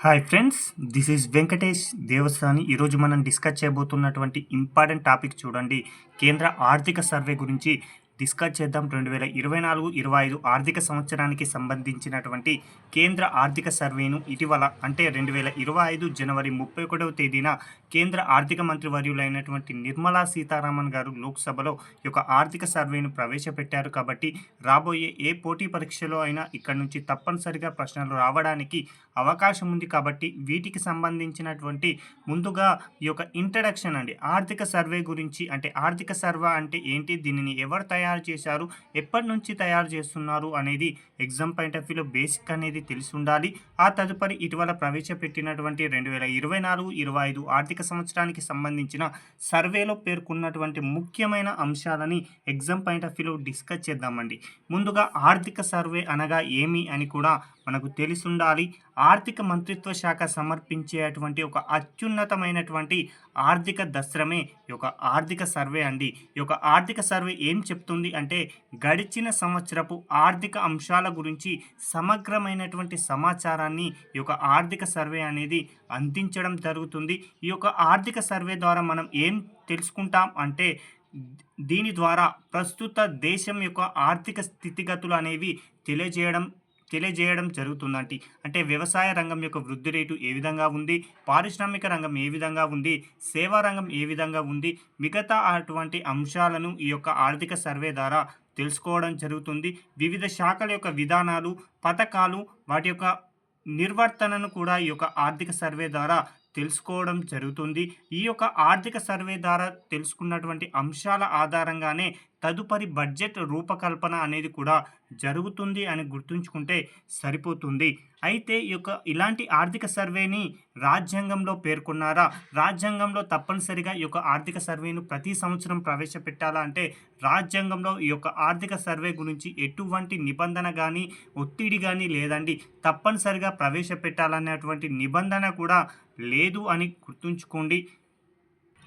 Hi friends this is Venkatesh Devasthani. ఈరోజు మనం discuss చేయబోతున్నటువంటి important topic చూడండి. కేంద్ర ఆర్థిక సర్వే గురించి డిస్కస్ చేద్దాం. రెండు వేల ఇరవై నాలుగు ఇరవై ఐదు ఆర్థిక సంవత్సరానికి సంబంధించినటువంటి కేంద్ర ఆర్థిక సర్వేను ఇటీవల అంటే రెండు వేల ఇరవై ఐదు జనవరి ముప్పై ఒకటవ తేదీన కేంద్ర ఆర్థిక మంత్రి వర్యులైనటువంటి నిర్మలా సీతారామన్ గారు లోక్సభలో ఈ యొక్క ఆర్థిక సర్వేను ప్రవేశపెట్టారు. కాబట్టి రాబోయే ఏ పోటీ పరీక్షలో అయినా ఇక్కడ నుంచి తప్పనిసరిగా ప్రశ్నలు రావడానికి అవకాశం ఉంది. కాబట్టి వీటికి సంబంధించినటువంటి ముందుగా ఈ యొక్క ఇంట్రడక్షన్ అండి. ఆర్థిక సర్వే గురించి అంటే ఆర్థిక సర్వే అంటే ఏంటి దీనిని ఎవరు తయారు చేశారు? ఎప్పటి నుంచి తయారు చేస్తున్నారు అనేది ఎగ్జామ్ పాయింట్ ఆఫ్ వ్యూలో బేసిక్ అనేది తెలిసి ఉండాలి. ఆ తదుపరి ఇటీవల ప్రవేశపెట్టినటువంటి రెండు వేల ఇరవై నాలుగు ఇరవై ఐదు ఆర్థిక సంవత్సరానికి సంబంధించిన సర్వేలో పేర్కొన్నటువంటి ముఖ్యమైన అంశాలని ఎగ్జామ్ పాయింట్ ఆఫ్ వ్యూలో డిస్కస్ చేద్దామండి. ముందుగా ఆర్థిక సర్వే అనగా ఏమి అని కూడా మనకు తెలిసుండాలి ఆర్థిక మంత్రిత్వ శాఖ సమర్పించేటువంటి ఒక అత్యున్నతమైనటువంటి ఆర్థిక దస్త్రమే ఈ యొక్క ఆర్థిక సర్వే అండి. ఈ యొక్క ఆర్థిక సర్వే ఏం చెప్తుంది? అంటే గడిచిన సంవత్సరపు ఆర్థిక అంశాల గురించి సమగ్రమైనటువంటి సమాచారాన్ని ఈ యొక్క ఆర్థిక సర్వే అనేది అందించడం జరుగుతుంది. ఈ యొక్క ఆర్థిక సర్వే ద్వారా మనం ఏం తెలుసుకుంటాం అంటే దీని ద్వారా ప్రస్తుత దేశం యొక్క ఆర్థిక స్థితిగతులు అనేవి తెలియజేయడం తెలియజేయడం జరుగుతుందంటే అంటే వ్యవసాయ రంగం యొక్క వృద్ధి రేటు ఏ విధంగా ఉంది? పారిశ్రామిక రంగం ఏ విధంగా ఉంది? సేవా రంగం ఏ విధంగా ఉంది? మిగతా అటువంటి అంశాలను ఈ యొక్క ఆర్థిక సర్వే ద్వారా తెలుసుకోవడం జరుగుతుంది. వివిధ శాఖల యొక్క విధానాలు పథకాలు వాటి యొక్క నిర్వర్తనను కూడా ఈ యొక్క ఆర్థిక సర్వే ద్వారా తెలుసుకోవడం జరుగుతుంది. ఈ యొక్క ఆర్థిక సర్వే ద్వారా తెలుసుకున్నటువంటి అంశాల ఆధారంగానే తదుపరి బడ్జెట్ రూపకల్పన అనేది కూడా జరుగుతుంది అని గుర్తుంచుకుంటే సరిపోతుంది. అయితే ఈ యొక్క ఇలాంటి ఆర్థిక సర్వేని రాజ్యాంగంలో పేర్కొన్నారా? రాజ్యాంగంలో తప్పనిసరిగా ఈ యొక్క ఆర్థిక సర్వేను ప్రతి సంవత్సరం ప్రవేశపెట్టాలా అంటే రాజ్యాంగంలో ఈ యొక్క ఆర్థిక సర్వే గురించి ఎటువంటి నిబంధన కానీ ఒత్తిడి కానీ లేదండి. తప్పనిసరిగా ప్రవేశపెట్టాలనేటువంటి నిబంధన కూడా లేదు అని గుర్తుంచుకోండి.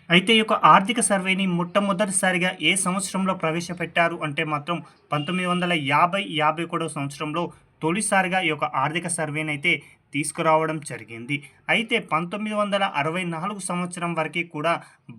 అయితే ఈ యొక్క ఆర్థిక సర్వేని మొట్టమొదటిసారిగా ఏ సంవత్సరంలో ప్రవేశపెట్టారు అంటే మాత్రం పంతొమ్మిది వందల యాభై యాభై ఒకటో సంవత్సరంలో తొలిసారిగా ఈ యొక్క ఆర్థిక సర్వేని అయితే తీసుకురావడం జరిగింది. అయితే పంతొమ్మిది వందల అరవై నాలుగు సంవత్సరం వరకు కూడా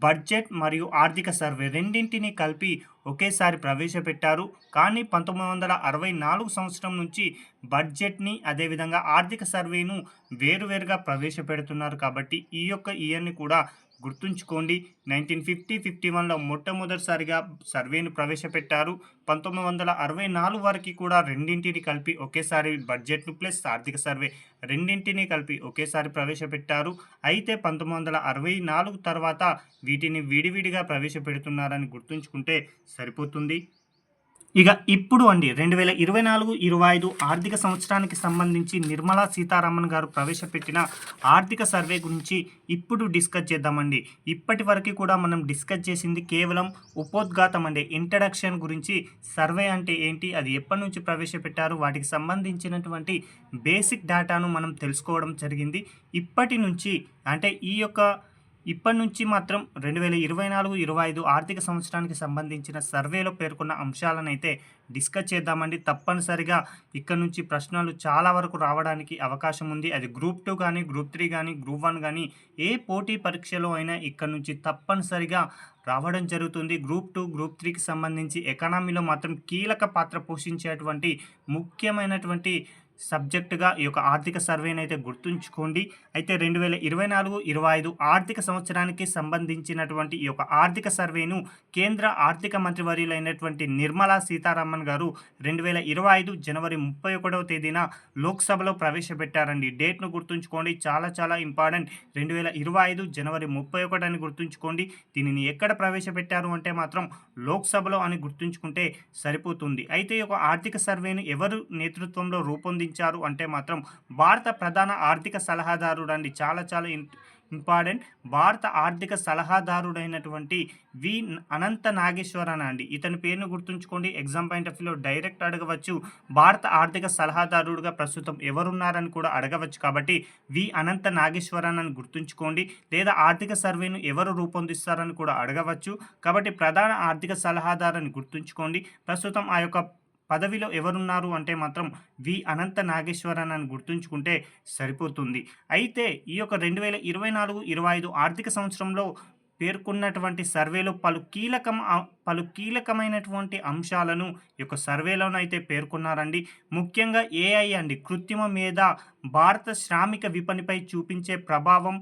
బడ్జెట్ మరియు ఆర్థిక సర్వే రెండింటిని కలిపి ఒకేసారి ప్రవేశపెట్టారు. కానీ పంతొమ్మిది వందల అరవై నాలుగు సంవత్సరం నుంచి బడ్జెట్ని అదేవిధంగా ఆర్థిక సర్వేను వేరువేరుగా ప్రవేశపెడుతున్నారు కాబట్టి ఈ యొక్క ఇయర్ని కూడా గుర్తుంచుకోండి నైన్టీన్ ఫిఫ్టీ ఫిఫ్టీ వన్లో మొట్టమొదటిసారిగా సర్వేను ప్రవేశపెట్టారు. పంతొమ్మిది వందల అరవై నాలుగు వరకు కూడా రెండింటిని కలిపి ఒకేసారి బడ్జెట్ను ప్లస్ ఆర్థిక సర్వే రెండింటిని కలిపి ఒకేసారి ప్రవేశపెట్టారు. అయితే పంతొమ్మిది వందల అరవై నాలుగు తర్వాత వీటిని విడివిడిగా ప్రవేశపెడుతున్నారని గుర్తుంచుకుంటే సరిపోతుంది. ఇక ఇప్పుడు అండి రెండు వేల ఇరవై నాలుగు ఇరవై ఐదు ఆర్థిక సంవత్సరానికి సంబంధించి నిర్మలా సీతారామన్ గారు ప్రవేశపెట్టిన ఆర్థిక సర్వే గురించి ఇప్పుడు డిస్కస్ చేద్దామండి. ఇప్పటి వరకు కూడా మనం డిస్కస్ చేసింది కేవలం ఉపోద్ఘాతం అండి. ఇంట్రడక్షన్ గురించి సర్వే అంటే ఏంటి అది ఎప్పటి నుంచి ప్రవేశపెట్టారు వాటికి సంబంధించినటువంటి బేసిక్ డేటాను మనం తెలుసుకోవడం జరిగింది. ఇప్పటి నుంచి అంటే ఈ యొక్క ఇప్పటి నుంచి మాత్రం రెండు వేల ఇరవై నాలుగు ఇరవై ఐదు ఆర్థిక సంవత్సరానికి సంబంధించిన సర్వేలో పేర్కొన్న అంశాలను అయితే డిస్కస్ చేద్దామండి. తప్పనిసరిగా ఇక్కడ నుంచి ప్రశ్నలు చాలా వరకు రావడానికి అవకాశం ఉంది. అది గ్రూప్ టూ కానీ గ్రూప్ త్రీ కానీ గ్రూప్ వన్ కానీ ఏ పోటీ పరీక్షలో అయినా ఇక్కడ నుంచి తప్పనిసరిగా రావడం జరుగుతుంది. గ్రూప్ టూ గ్రూప్ త్రీకి సంబంధించి ఎకానమీలో మాత్రం కీలక పాత్ర పోషించేటువంటి ముఖ్యమైనటువంటి సబ్జెక్టుగా ఈ యొక్క ఆర్థిక సర్వేని అయితే గుర్తుంచుకోండి. అయితే రెండు వేల ఇరవై నాలుగు ఇరవై ఐదు ఆర్థిక సంవత్సరానికి సంబంధించినటువంటి ఈ యొక్క ఆర్థిక సర్వేను కేంద్ర ఆర్థిక మంత్రివర్యులైనటువంటి నిర్మలా సీతారామన్ గారు రెండు వేల ఇరవై ఐదు జనవరి ముప్పై ఒకటవ తేదీన లోక్సభలో ప్రవేశపెట్టారండి. డేట్ను గుర్తుంచుకోండి. చాలా చాలా ఇంపార్టెంట్. రెండు వేల ఇరవై ఐదు జనవరి ముప్పై ఒకటి అని గుర్తుంచుకోండి. దీనిని ఎక్కడ ప్రవేశపెట్టారు అంటే మాత్రం లోక్సభలో అని గుర్తుంచుకుంటే సరిపోతుంది. అయితే ఈ యొక్క ఆర్థిక సర్వేను ఎవరు నేతృత్వంలో రూపొంది అందించారు అంటే మాత్రం భారత ప్రధాన ఆర్థిక సలహాదారుడు అండి చాలా చాలా ఇంపార్టెంట్. భారత ఆర్థిక సలహాదారుడైనటువంటి వి అనంత నాగేశ్వరన్ అండి. ఇతని పేరును గుర్తుంచుకోండి. ఎగ్జామ్ పాయింట్ ఆఫ్ వ్యూలో డైరెక్ట్ అడగవచ్చు. భారత ఆర్థిక సలహాదారుడుగా ప్రస్తుతం ఎవరున్నారని కూడా అడగవచ్చు. కాబట్టి వి అనంత నాగేశ్వరన్ అని గుర్తుంచుకోండి. లేదా ఆర్థిక సర్వేను ఎవరు రూపొందిస్తారని కూడా అడగవచ్చు. కాబట్టి ప్రధాన ఆర్థిక సలహాదారుని గుర్తుంచుకోండి. ప్రస్తుతం ఆ యొక్క పదవిలో ఎవరున్నారు అంటే మాత్రం వి. అనంత నాగేశ్వరన్ అని గుర్తుంచుకుంటే సరిపోతుంది. అయితే ఈ యొక్క రెండు వేల ఇరవై నాలుగు ఇరవై ఐదు ఆర్థిక సంవత్సరంలో పేర్కొన్నటువంటి సర్వేలో పలు కీలకం పలు కీలకమైనటువంటి అంశాలను ఈ యొక్క సర్వేలోనైతే పేర్కొన్నారండి. ముఖ్యంగా ఏఐ అండి కృత్రిమ మీద భారత శ్రామిక విపణిపై చూపించే ప్రభావం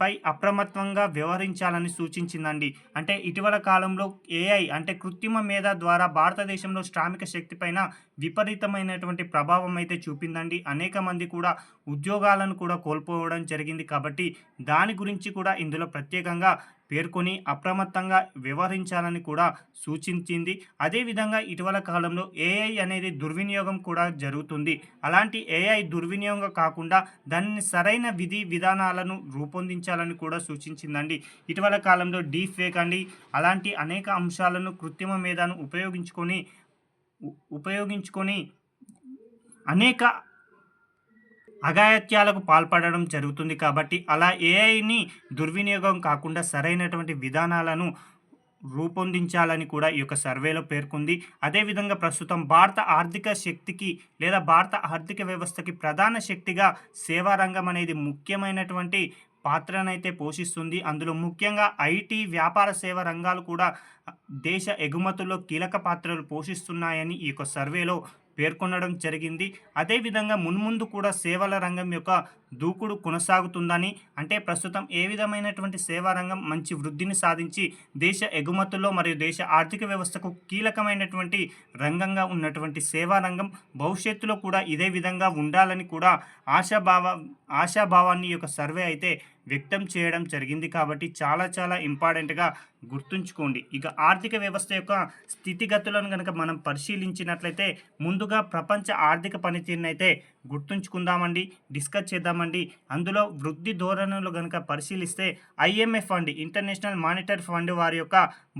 పై అప్రమత్తంగా వ్యవహరించాలని సూచించిందండి. అంటే ఇటీవల కాలంలో ఏఐ అంటే కృత్రిమ మేధ ద్వారా భారతదేశంలో శ్రామిక శక్తిపైన విపరీతమైనటువంటి ప్రభావం అయితే చూపిందండి. అనేక మంది కూడా ఉద్యోగాలను కూడా కోల్పోవడం జరిగింది కాబట్టి దాని గురించి కూడా ఇందులో ప్రత్యేకంగా పేర్కొని అప్రమత్తంగా వ్యవహరించాలని కూడా సూచించింది. అదేవిధంగా ఇటీవల కాలంలో ఏఐ అనేది దుర్వినియోగం కూడా జరుగుతుంది. అలాంటి ఏఐ దుర్వినియోగం కాకుండా దానిని సరైన విధి విధానాలను రూపొందించాలని కూడా సూచించిందండి. ఇటీవల కాలంలో డీప్ ఫేక్ అండి. అలాంటి అనేక అంశాలను కృత్రిమ మేధాను ఉపయోగించుకొని ఉపయోగించుకొని అనేక అఘాయత్యాలకు పాల్పడడం జరుగుతుంది కాబట్టి అలా ఏఐని దుర్వినియోగం కాకుండా సరైనటువంటి విధానాలను రూపొందించాలని కూడా ఈ యొక్క సర్వేలో పేర్కొంది. అదేవిధంగా ప్రస్తుతం భారత ఆర్థిక శక్తికి లేదా భారత ఆర్థిక వ్యవస్థకి ప్రధాన శక్తిగా సేవా రంగం అనేది ముఖ్యమైనటువంటి పాత్రనైతే పోషిస్తుంది. అందులో ముఖ్యంగా ఐటీ వ్యాపార సేవ రంగాలు కూడా దేశ ఎగుమతుల్లో కీలక పాత్రలు పోషిస్తున్నాయని ఈ యొక్క సర్వేలో పేర్కొనడం జరిగింది. అదేవిధంగా మున్ముందు కూడా సేవల రంగం యొక్క దూకుడు కొనసాగుతుందని అంటే ప్రస్తుతం ఏ విధమైనటువంటి సేవా రంగం మంచి వృద్ధిని సాధించి దేశ ఎగుమతుల్లో మరియు దేశ ఆర్థిక వ్యవస్థకు కీలకమైనటువంటి రంగంగా ఉన్నటువంటి సేవా రంగం భవిష్యత్తులో కూడా ఇదే విధంగా ఉండాలని కూడా ఆశాభావ ఆశాభావాన్ని యొక్క సర్వే అయితే వ్యక్తం చేయడం జరిగింది కాబట్టి చాలా చాలా ఇంపార్టెంట్గా గుర్తుంచుకోండి. ఇక ఆర్థిక వ్యవస్థ యొక్క స్థితిగతులను కనుక మనం పరిశీలించినట్లయితే ముందుగా ప్రపంచ ఆర్థిక పనితీరునైతే గుర్తుంచుకుందామండి డిస్కస్ చేద్దామండి. అందులో వృద్ధి ధోరణులు కనుక పరిశీలిస్తే ఐఎంఎఫ్ అండి ఇంటర్నేషనల్ మానిటర్ ఫండ్ వారి యొక్క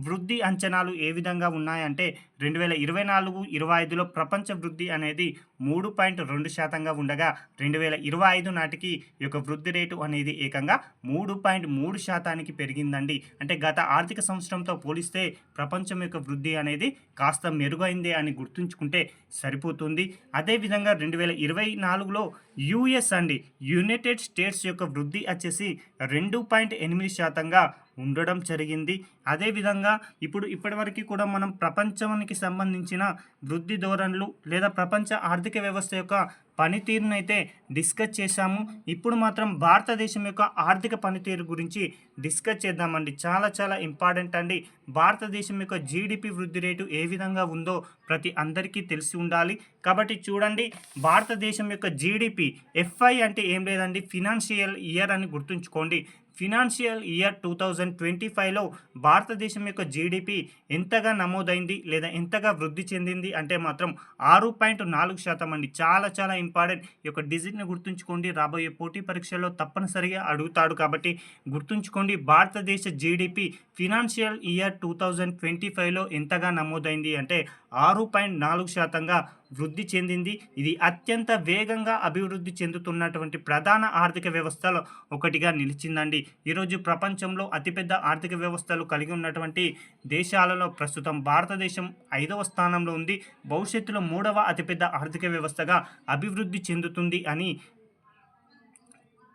వృద్ధి అంచనాలు ఏ విధంగా ఉన్నాయంటే రెండు వేల ఇరవై నాలుగు ఇరవై ఐదులో ప్రపంచ వృద్ధి అనేది మూడు పాయింట్ రెండు శాతంగా ఉండగా రెండు వేల ఇరవై ఐదు నాటికి ఈ యొక్క వృద్ధి రేటు అనేది ఏకంగా మూడు పాయింట్ మూడు శాతానికి పెరిగిందండి. అంటే గత ఆర్థిక సంవత్సరంతో పోలిస్తే ప్రపంచం యొక్క వృద్ధి అనేది కాస్త మెరుగైందే అని గుర్తుంచుకుంటే సరిపోతుంది. అదేవిధంగా రెండు వేల ఇరవై నాలుగులో యుఎస్ అండి. యునైటెడ్ స్టేట్స్ యొక్క వృద్ధి వచ్చేసి రెండు పాయింట్ ఎనిమిది శాతంగా ఉండడం జరిగింది. అదేవిధంగా ఇప్పుడు ఇప్పటివరకు కూడా మనం ప్రపంచానికి సంబంధించిన వృద్ధి ధోరణులు లేదా ప్రపంచ ఆర్థిక వ్యవస్థ యొక్క పనితీరును అయితే డిస్కస్ చేశాము. ఇప్పుడు మాత్రం భారతదేశం యొక్క ఆర్థిక పనితీరు గురించి డిస్కస్ చేద్దామండి. చాలా చాలా ఇంపార్టెంట్ అండి. భారతదేశం యొక్క జీడిపి వృద్ధి రేటు ఏ విధంగా ఉందో ప్రతి అందరికీ తెలిసి ఉండాలి. కాబట్టి చూడండి భారతదేశం యొక్క జీడిపి ఎఫ్ఐ అంటే ఏం లేదండి ఫినాన్షియల్ ఇయర్ అని గుర్తుంచుకోండి. Financial year two thousand twenty ఫైవ్లో భారతదేశం యొక్క జీడిపి ఎంతగా నమోదైంది లేదా ఎంతగా వృద్ధి చెందింది అంటే మాత్రం ఆరు పాయింట్ నాలుగు శాతం అండి. చాలా చాలా ఇంపార్టెంట్. ఈ యొక్క డిజిట్ని గుర్తుంచుకోండి. రాబోయే పోటీ పరీక్షల్లో తప్పనిసరిగా అడుగుతాడు కాబట్టి గుర్తుంచుకోండి భారతదేశ GDP financial year two thousand twenty ఫైవ్లో ఎంతగా నమోదైంది అంటే ఆరు పాయింట్ నాలుగు శాతంగా వృద్ధి చెందింది. ఇది అత్యంత వేగంగా అభివృద్ధి చెందుతున్నటువంటి ప్రధాన ఆర్థిక వ్యవస్థలో ఒకటిగా నిలిచిందండి. ఈరోజు ప్రపంచంలో అతిపెద్ద ఆర్థిక వ్యవస్థలు కలిగి ఉన్నటువంటి దేశాలలో ప్రస్తుతం భారతదేశం ఐదవ స్థానంలో ఉంది. భవిష్యత్తులో మూడవ అతిపెద్ద ఆర్థిక వ్యవస్థగా అభివృద్ధి చెందుతుంది అని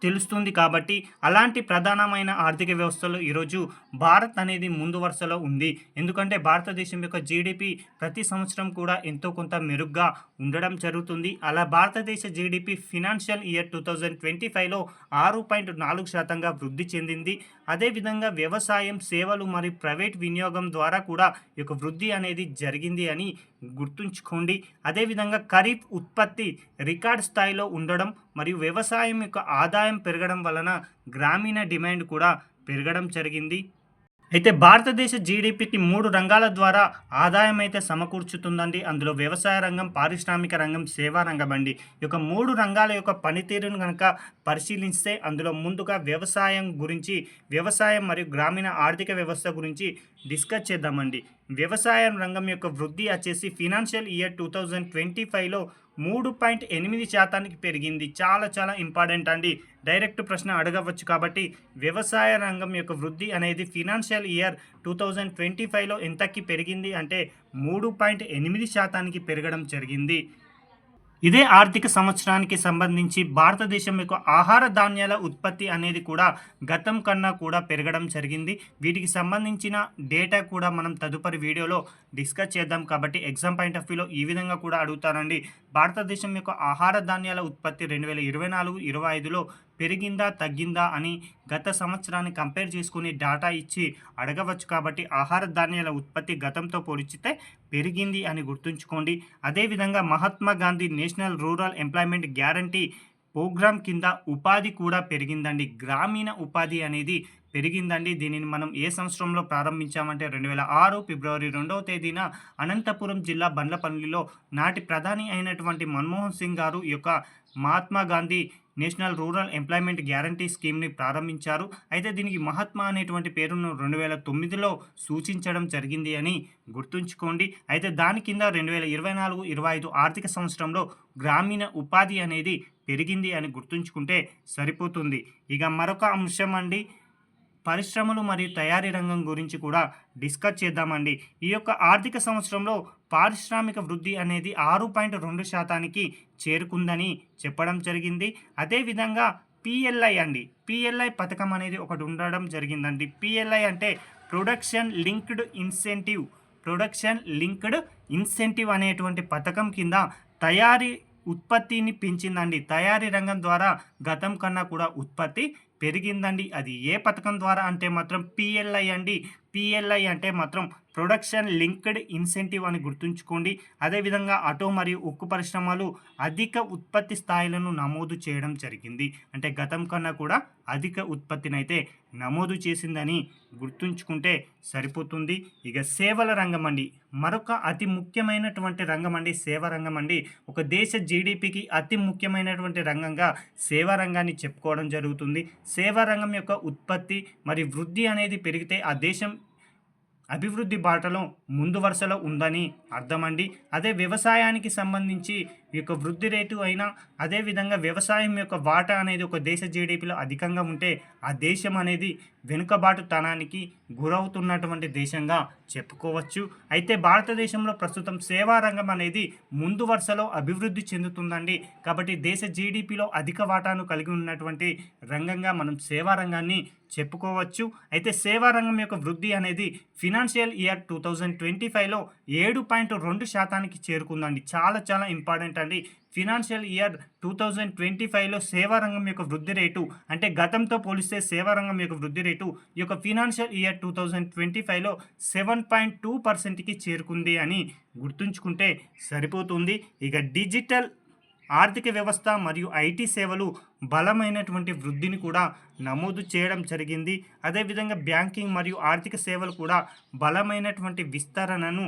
తెలుస్తుంది కాబట్టి అలాంటి ప్రధానమైన ఆర్థిక వ్యవస్థలో ఈరోజు భారత్ అనేది ముందు వరుసలో ఉంది. ఎందుకంటే భారతదేశం యొక్క జీడిపి ప్రతి సంవత్సరం కూడా ఎంతో కొంత మెరుగ్గా ఉండడం జరుగుతుంది. అలా భారతదేశ GDP financial year two thousand twenty ఫైవ్లో ఆరు పాయింట్ నాలుగు శాతంగా వృద్ధి చెందింది. అదేవిధంగా వ్యవసాయం సేవలు మరియు ప్రైవేట్ వినియోగం ద్వారా కూడా ఈ యొక్క వృద్ధి అనేది జరిగింది అని గుర్తుంచుకోండి. అదేవిధంగా ఖరీఫ్ ఉత్పత్తి రికార్డ్ స్థాయిలో ఉండడం మరియు వ్యవసాయం యొక్క ఆదాయం పెరగడం వలన గ్రామీణ డిమాండ్ కూడా పెరగడం జరిగింది. అయితే భారతదేశ జీడిపికి మూడు రంగాల ద్వారా ఆదాయం అయితే సమకూర్చుతుందండి. అందులో వ్యవసాయ రంగం పారిశ్రామిక రంగం సేవా రంగం అండి. ఈ యొక్క మూడు రంగాల యొక్క పనితీరును కనుక పరిశీలిస్తే అందులో ముందుగా వ్యవసాయం గురించి వ్యవసాయం మరియు గ్రామీణ ఆర్థిక వ్యవస్థ గురించి డిస్కస్ చేద్దామండి. వ్యవసాయం రంగం యొక్క వృద్ధి వచ్చేసి financial year two thousand twenty ఫైవ్లో మూడు పాయింట్ ఎనిమిది శాతానికి పెరిగింది. చాలా చాలా ఇంపార్టెంట్ అండి. డైరెక్ట్ ప్రశ్న అడగవచ్చు కాబట్టి వ్యవసాయ రంగం యొక్క వృద్ధి అనేది financial year two thousand twenty ఫైవ్లో ఎంతకి పెరిగింది అంటే మూడు పాయింట్ ఎనిమిది శాతానికి పెరగడం జరిగింది. ఇదే ఆర్థిక సంవత్సరానికి సంబంధించి భారతదేశం యొక్క ఆహార ధాన్యాల ఉత్పత్తి అనేది కూడా గతం కన్నా కూడా పెరగడం జరిగింది. వీటికి సంబంధించిన డేటా కూడా మనం తదుపరి వీడియోలో డిస్కస్ చేద్దాం. కాబట్టి ఎగ్జామ్ పాయింట్ ఆఫ్ వ్యూలో ఈ విధంగా కూడా అడుగుతారండి భారతదేశం యొక్క ఆహార ధాన్యాల ఉత్పత్తి రెండు వేల ఇరవై నాలుగు ఇరవై ఐదులో పెరిగిందా తగ్గిందా అని గత సంవత్సరాన్ని కంపేర్ చేసుకుని డేటా ఇచ్చి అడగవచ్చు కాబట్టి ఆహార ధాన్యాల ఉత్పత్తి గతంతో పోల్చితే పెరిగింది అని గుర్తుంచుకోండి. అదేవిధంగా Mahatma Gandhi national rural employment guarantee programme కింద ఉపాధి కూడా పెరిగిందండి. గ్రామీణ ఉపాధి అనేది పెరిగిందండి. దీనిని మనం ఏ సంవత్సరంలో ప్రారంభించామంటే రెండు వేల ఆరు ఫిబ్రవరి రెండవ తేదీన అనంతపురం జిల్లా బండ్లపల్లిలో నాటి ప్రధాని అయినటువంటి మన్మోహన్ సింగ్ గారు యొక్క Mahatma Gandhi national rural employment guarantee స్కీమ్ని ప్రారంభించారు. అయితే దీనికి మహాత్మా అనేటువంటి పేరును రెండు వేల తొమ్మిదిలో సూచించడం జరిగింది అని గుర్తుంచుకోండి. అయితే దాని కింద రెండు వేల ఇరవై నాలుగు ఇరవై ఐదు ఆర్థిక సంవత్సరంలో గ్రామీణ ఉపాధి అనేది పెరిగింది అని గుర్తుంచుకుంటే సరిపోతుంది. ఇక మరొక అంశం అండి. పరిశ్రమలు మరియు తయారీ రంగం గురించి కూడా డిస్కస్ చేద్దామండి. ఈ యొక్క ఆర్థిక సంవత్సరంలో పారిశ్రామిక వృద్ధి అనేది ఆరు పాయింట్ రెండు శాతానికి చేరుకుందని చెప్పడం జరిగింది. అదేవిధంగా పిఎల్ఐ అండి. పిఎల్ఐ పథకం అనేది ఒకటి ఉండడం జరిగిందండి. పిఎల్ఐ అంటే production linked incentive. Production linked incentive అనేటువంటి పథకం కింద తయారీ ఉత్పత్తిని పెంచిందండి. తయారీ రంగం ద్వారా గతం కన్నా కూడా ఉత్పత్తి పెరిగిందండి. అది ఏ పథకం ద్వారా అంటే మాత్రం పిఎల్ఐ అండి. పిఎల్ఐ అంటే మాత్రం ప్రొడక్షన్ లింక్డ్ ఇన్సెంటివ్ అని గుర్తుంచుకోండి. అదేవిధంగా ఆటో మరియు ఉక్కు పరిశ్రమలు అధిక ఉత్పత్తి స్థాయిలను నమోదు చేయడం జరిగింది. అంటే గతం కన్నా కూడా అధిక ఉత్పత్తిని అయితే నమోదు చేసిందని గుర్తుంచుకుంటే సరిపోతుంది. ఇక సేవల రంగం అండి. మరొక అతి ముఖ్యమైనటువంటి రంగం అండి సేవ రంగం అండి. ఒక దేశ జీడిపికి అతి ముఖ్యమైనటువంటి రంగంగా సేవా రంగాన్ని చెప్పుకోవడం జరుగుతుంది. సేవా రంగం యొక్క ఉత్పత్తి మరియు వృద్ధి అనేది పెరిగితే ఆ దేశం అభివృద్ధి బాటలో ముందు వరుసలో ఉందని అర్థమండి. అదే వ్యవసాయానికి సంబంధించి ఈ యొక్క వృద్ధి రేటు అయినా అదేవిధంగా వ్యవసాయం యొక్క వాటా అనేది ఒక దేశ జీడిపిలో అధికంగా ఉంటే ఆ దేశం అనేది వెనుకబాటుతనానికి గురవుతున్నటువంటి దేశంగా చెప్పుకోవచ్చు. అయితే భారతదేశంలో ప్రస్తుతం సేవా రంగం అనేది ముందు వరుసలో అభివృద్ధి చెందుతుందండి. కాబట్టి దేశ జీడిపిలో అధిక వాటాను కలిగి ఉన్నటువంటి రంగంగా మనం సేవా రంగాన్ని చెప్పుకోవచ్చు. అయితే సేవా రంగం యొక్క వృద్ధి అనేది financial year two thousand twenty ఫైవ్లో ఏడు పాయింట్ రెండు శాతానికి చేరుకుందండి. చాలా చాలా ఇంపార్టెంట్ అండి. Financial year two thousand twenty ఫైవ్లో సేవా రంగం యొక్క వృద్ధి రేటు అంటే గతంతో పోలిస్తే సేవా రంగం యొక్క వృద్ధి రేటు ఈ యొక్క financial year two thousand twenty ఫైవ్లో సెవెన్ పాయింట్ టూ పర్సెంట్కి చేరుకుంది అని గుర్తుంచుకుంటే సరిపోతుంది. ఇక డిజిటల్ ఆర్థిక వ్యవస్థ మరియు ఐటీ సేవలు బలమైనటువంటి వృద్ధిని కూడా నమోదు చేయడం జరిగింది. అదేవిధంగా బ్యాంకింగ్ మరియు ఆర్థిక సేవలు కూడా బలమైనటువంటి విస్తరణను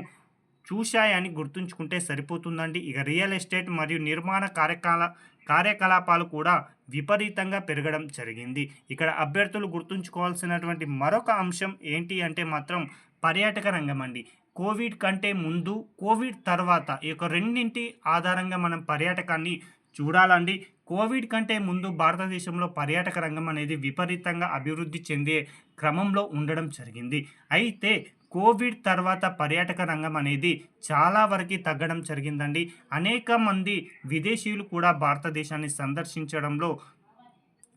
చూశాయని గుర్తుంచుకుంటే సరిపోతుందండి. ఇక రియల్ ఎస్టేట్ మరియు నిర్మాణ కార్యకలా కార్యకలాపాలు కూడా విపరీతంగా పెరగడం జరిగింది. ఇక్కడ అభ్యర్థులు గుర్తుంచుకోవాల్సినటువంటి మరొక అంశం ఏంటి అంటే మాత్రం పర్యాటక రంగం అండి. కోవిడ్ కంటే ముందు కోవిడ్ తర్వాత ఈ యొక్క రెండింటి ఆధారంగా మనం పర్యాటకాన్ని చూడాలండి. కోవిడ్ కంటే ముందు భారతదేశంలో పర్యాటక రంగం అనేది విపరీతంగా అభివృద్ధి చెందే క్రమంలో ఉండడం జరిగింది. అయితే కోవిడ్ తర్వాత పర్యాటక రంగం అనేది చాలా వరకు తగ్గడం జరిగిందండి. అనేక మంది విదేశీయులు కూడా భారతదేశాన్ని సందర్శించడంలో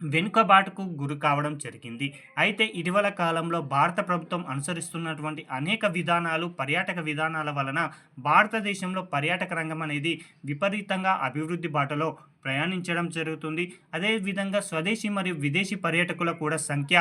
వెనుకబాటుకు గురి కావడం జరిగింది. అయితే ఇటీవల కాలంలో భారత ప్రభుత్వం అనుసరిస్తున్నటువంటి అనేక విధానాలు పర్యాటక విధానాల వలన భారతదేశంలో పర్యాటక రంగం అనేది విపరీతంగా అభివృద్ధి బాటలో ప్రయాణించడం జరుగుతుంది. అదేవిధంగా స్వదేశీ మరియు విదేశీ పర్యాటకుల కూడా సంఖ్య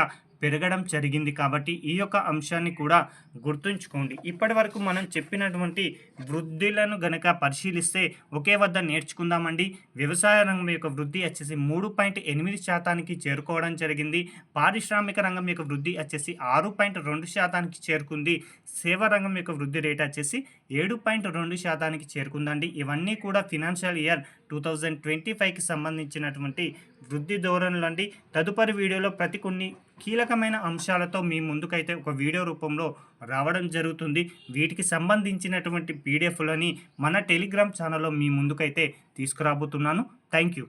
పెరగడం జరిగింది కాబట్టి ఈ యొక్క అంశాన్ని కూడా గుర్తుంచుకోండి. ఇప్పటి వరకు మనం చెప్పినటువంటి వృద్ధులను గనక పరిశీలిస్తే ఒకే వద్ద నేర్చుకుందామండి. వ్యవసాయ రంగం యొక్క వృద్ధి వచ్చేసి మూడు పాయింట్ ఎనిమిది శాతానికి చేరుకోవడం జరిగింది. పారిశ్రామిక రంగం యొక్క వృద్ధి వచ్చేసి ఆరు పాయింట్ రెండు శాతానికి చేరుకుంది. సేవా రంగం యొక్క వృద్ధి రేట్ వచ్చేసి ఏడు పాయింట్ రెండు శాతానికి చేరుకుందండి. ఇవన్నీ కూడా financial year two thousand twenty ఫైవ్కి సంబంధించినటువంటి వృద్ధి ధోరణులు అండి తదుపరి వీడియోలో ప్రతి కొన్ని కీలకమైన అంశాలతో మీ ముందుకైతే ఒక వీడియో రూపంలో రావడం జరుగుతుంది. వీటికి సంబంధించినటువంటి పీడిఎఫ్లని మన టెలిగ్రామ్ ఛానల్లో మీ ముందుకైతే తీసుకురాబోతున్నాను. Thank you.